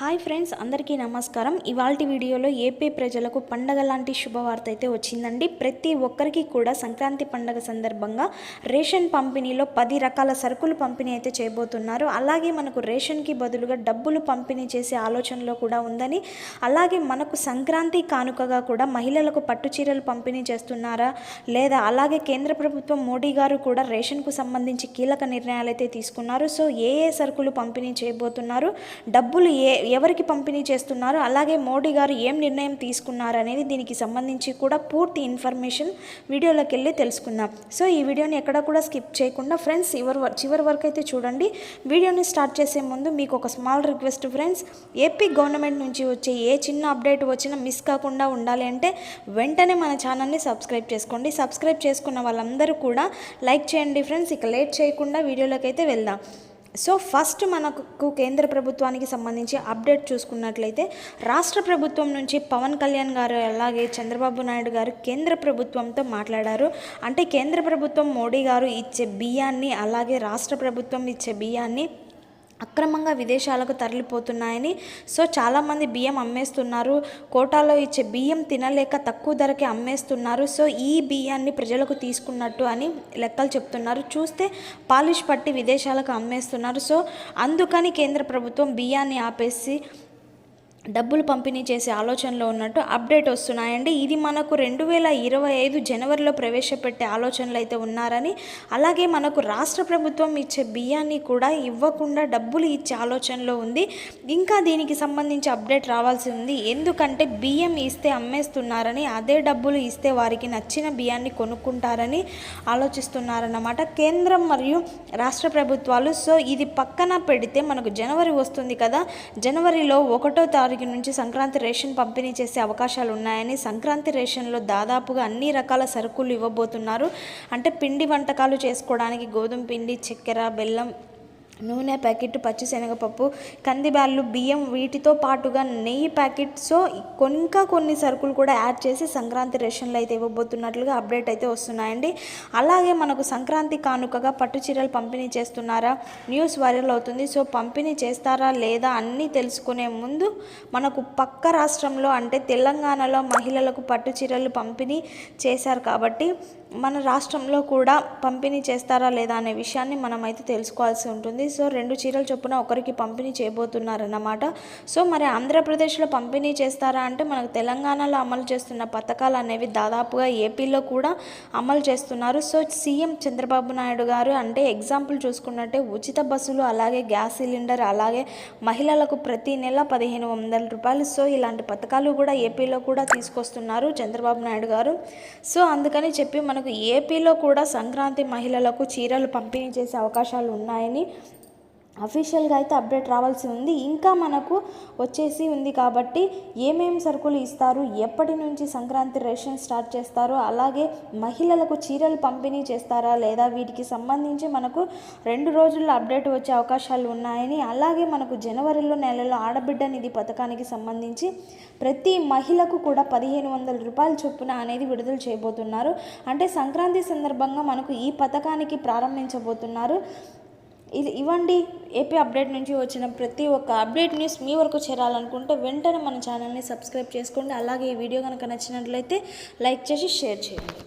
Hi friends అందరికీ నమస్కారం. ఇవాల్టి వీడియోలో ఏపీ ప్రజలకు పండగ లాంటి శుభవార్త అయితే వచ్చిందండి. ప్రతి ఒక్కరికి కూడా సంక్రాంతి పండగ సందర్భంగా రేషన్ పంపిణీలో పది రకాల సరుకులు పంపిణీ అయితే చేయబోతున్నారు. అలాగే మనకు రేషన్కి బదులుగా డబ్బులు పంపిణీ చేసే ఆలోచనలో కూడా ఉందని అలాగే మనకు సంక్రాంతి కానుకగా కూడా మహిళలకు పట్టు చీరలు పంపిణీ చేస్తున్నారా? లేదా అలాగే కేంద్ర ప్రభుత్వం మోడీ గారు కూడా రేషన్కు సంబంధించి కీలక నిర్ణయాలు అయితే తీసుకున్నారు. సో ఏ ఏ సరుకులు పంపిణీ చేయబోతున్నారు? డబ్బులు ఏ ఎవరికి పంపిణీ చేస్తున్నారు అలాగే మోడీ గారు ఏం నిర్ణయం తీసుకున్నారు అనేది దీనికి సంబంధించి కూడా పూర్తి ఇన్ఫర్మేషన్ వీడియోలోకి వెళ్ళి తెలుసుకుందాం. సో ఈ వీడియోని ఎక్కడ కూడా స్కిప్ చేయకుండా ఫ్రెండ్స్ చివరి చివరి వరకు అయితే చూడండి. వీడియోని స్టార్ట్ చేసే ముందు మీకు ఒక small request friends AP government నుంచి వచ్చే ఏ చిన్న అప్డేట్ వచ్చినా మిస్ కాకుండా ఉండాలి అంటే వెంటనే మన ఛానల్ని సబ్స్క్రైబ్ చేసుకోండి. సబ్స్క్రైబ్ చేసుకున్న వాళ్ళందరూ కూడా లైక్ చేయండి ఫ్రెండ్స్. ఇక లేట్ చేయకుండా వీడియోలోకి అయితే వెళ్దాం. సో ఫస్ట్ మనకు కేంద్ర ప్రభుత్వానికి సంబంధించి అప్డేట్ చూసుకున్నట్లయితే రాష్ట్ర ప్రభుత్వం నుంచి పవన్ కళ్యాణ్ గారు అలాగే చంద్రబాబు నాయుడు గారు కేంద్ర ప్రభుత్వంతో మాట్లాడారు. అంటే కేంద్ర ప్రభుత్వం మోడీ గారు ఇచ్చే బియ్యాన్ని అలాగే రాష్ట్ర ప్రభుత్వం ఇచ్చే బియ్యాన్ని అక్రమంగా విదేశాలకు తరలిపోతున్నాయని. సో చాలామంది బియ్యం అమ్మేస్తున్నారు. కోటాలో ఇచ్చే బియ్యం తినలేక తక్కువ ధరకే అమ్మేస్తున్నారు. సో ఈ బియ్యాన్ని ప్రజలకు తీసుకున్నట్టు అని లెక్కలు చెప్తున్నారు. చూస్తే పాలిష్ పట్టి విదేశాలకు అమ్మేస్తున్నారు. సో అందుకని కేంద్ర ప్రభుత్వం బియ్యాన్ని ఆపేసి డబ్బులు పంపిణీ చేసే ఆలోచనలో ఉన్నట్టు అప్డేట్ వస్తున్నాయండి. ఇది మనకు రెండు వేల ఇరవై ఐదు జనవరిలో ప్రవేశపెట్టే ఆలోచనలు అయితే ఉన్నారని అలాగే మనకు రాష్ట్ర ప్రభుత్వం ఇచ్చే బియ్యాన్ని కూడా ఇవ్వకుండా డబ్బులు ఇచ్చే ఆలోచనలో ఉంది. ఇంకా దీనికి సంబంధించి అప్డేట్ రావాల్సి ఉంది. ఎందుకంటే బియ్యం ఇస్తే అమ్మేస్తున్నారని అదే డబ్బులు ఇస్తే వారికి నచ్చిన బియ్యాన్ని కొనుక్కుంటారని ఆలోచిస్తున్నారన్నమాట కేంద్రం మరియు రాష్ట్ర ప్రభుత్వాలు. సో ఇది పక్కన పెడితే మనకు జనవరి వస్తుంది కదా జనవరిలో ఒకటో తారీఖు నుంచి సంక్రాంతి రేషన్ పంపిణీ చేసే అవకాశాలు ఉన్నాయని సంక్రాంతి రేషన్లో దాదాపుగా అన్ని రకాల సరుకులు ఇవ్వబోతున్నారు. అంటే పిండి వంటకాలు చేసుకోవడానికి గోధుమ పిండి చక్కెర బెల్లం నూనె ప్యాకెట్ పచ్చిశనగపప్పు కందిబ్యాళ్ళు బియ్యం వీటితో పాటుగా నెయ్యి ప్యాకెట్ సో ఇంకా కొన్ని సరుకులు కూడా యాడ్ చేసి సంక్రాంతి రేషన్లు అయితే ఇవ్వబోతున్నట్లుగా అప్డేట్ అయితే వస్తున్నాయండి. అలాగే మనకు సంక్రాంతి కానుకగా పట్టు చీరలు పంపిణీ చేస్తున్నారా? న్యూస్ వైరల్ అవుతుంది. సో పంపిణీ చేస్తారా లేదా అన్నీ తెలుసుకునే ముందు మనకు పక్క రాష్ట్రంలో అంటే తెలంగాణలో మహిళలకు పట్టు చీరలు పంపిణీ చేశారు కాబట్టి మన రాష్ట్రంలో కూడా పంపిణీ చేస్తారా లేదా అనే విషయాన్ని మనం అయితే తెలుసుకోవాల్సి ఉంటుంది. సో రెండు చీరలు చొప్పున ఒకరికి పంపిణీ చేయబోతున్నారన్నమాట. సో మరి ఆంధ్రప్రదేశ్లో పంపిణీ చేస్తారా అంటే మనకు తెలంగాణలో అమలు చేస్తున్న పథకాలు అనేవి దాదాపుగా ఏపీలో కూడా అమలు చేస్తున్నారు. సో సీఎం చంద్రబాబు నాయుడు గారు అంటే ఎగ్జాంపుల్ చూసుకున్నట్టే ఉచిత బస్సులు అలాగే గ్యాస్ సిలిండర్ అలాగే మహిళలకు ప్రతి నెల పదిహేను వందల రూపాయలు. సో ఇలాంటి పథకాలు కూడా ఏపీలో కూడా తీసుకొస్తున్నారు చంద్రబాబు నాయుడు గారు. సో అందుకని చెప్పి మనకు ఏపీలో కూడా సంక్రాంతి మహిళలకు చీరలు పంపిణీ చేసే అవకాశాలు ఉన్నాయని అఫీషియల్గా అయితే అప్డేట్ రావాల్సి ఉంది. ఇంకా మనకు వచ్చేసి ఉంది కాబట్టి ఏమేమి సరుకులు ఇస్తారు ఎప్పటి నుంచి సంక్రాంతి రేషన్ స్టార్ట్ చేస్తారో అలాగే మహిళలకు చీరలు పంపిణీ చేస్తారా లేదా వీటికి సంబంధించి మనకు రెండు రోజుల్లో అప్డేట్ వచ్చే అవకాశాలు ఉన్నాయని అలాగే మనకు జనవరిలో నెలలో ఆడబిడ్డ నిధి పథకానికి సంబంధించి ప్రతి మహిళకు కూడా పదిహేను వందల రూపాయల చొప్పున అనేది విడుదల చేయబోతున్నారు. అంటే సంక్రాంతి సందర్భంగా మనకు ఈ పథకానికి ప్రారంభించబోతున్నారు. ఇది ఇవ్వండి. ఏపీ అప్డేట్ నుంచి వచ్చిన ప్రతి ఒక్క అప్డేట్ న్యూస్ మీ వరకు చేరాలనుకుంటే వెంటనే మన ఛానల్ని సబ్స్క్రైబ్ చేసుకోండి. అలాగే ఈ వీడియో కనుక నచ్చినట్లయితే లైక్ చేసి షేర్ చేయండి.